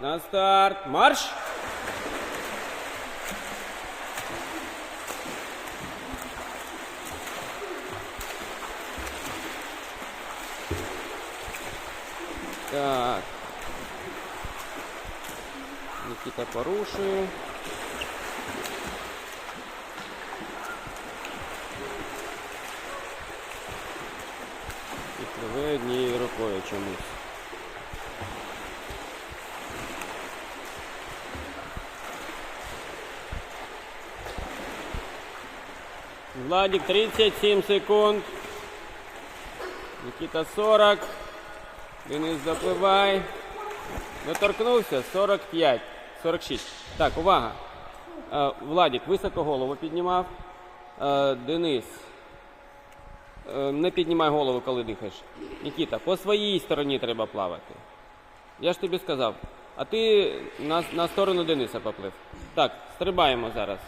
На старт. Марш! Так. Никита порушує. І пливе однією рукою чомусь. Владик 37 секунд. Никита 40. Денис запливай. Доторкнувся 45. 46. Так, увага. Е, Владик високо голову піднімав. Е, Денис. е, Не піднімай голову, коли дихаєш. Нікіта, по своїй стороні треба плавати. Я ж тобі сказав. А ти на, на сторону Дениса поплив. Так, стрибаємо зараз.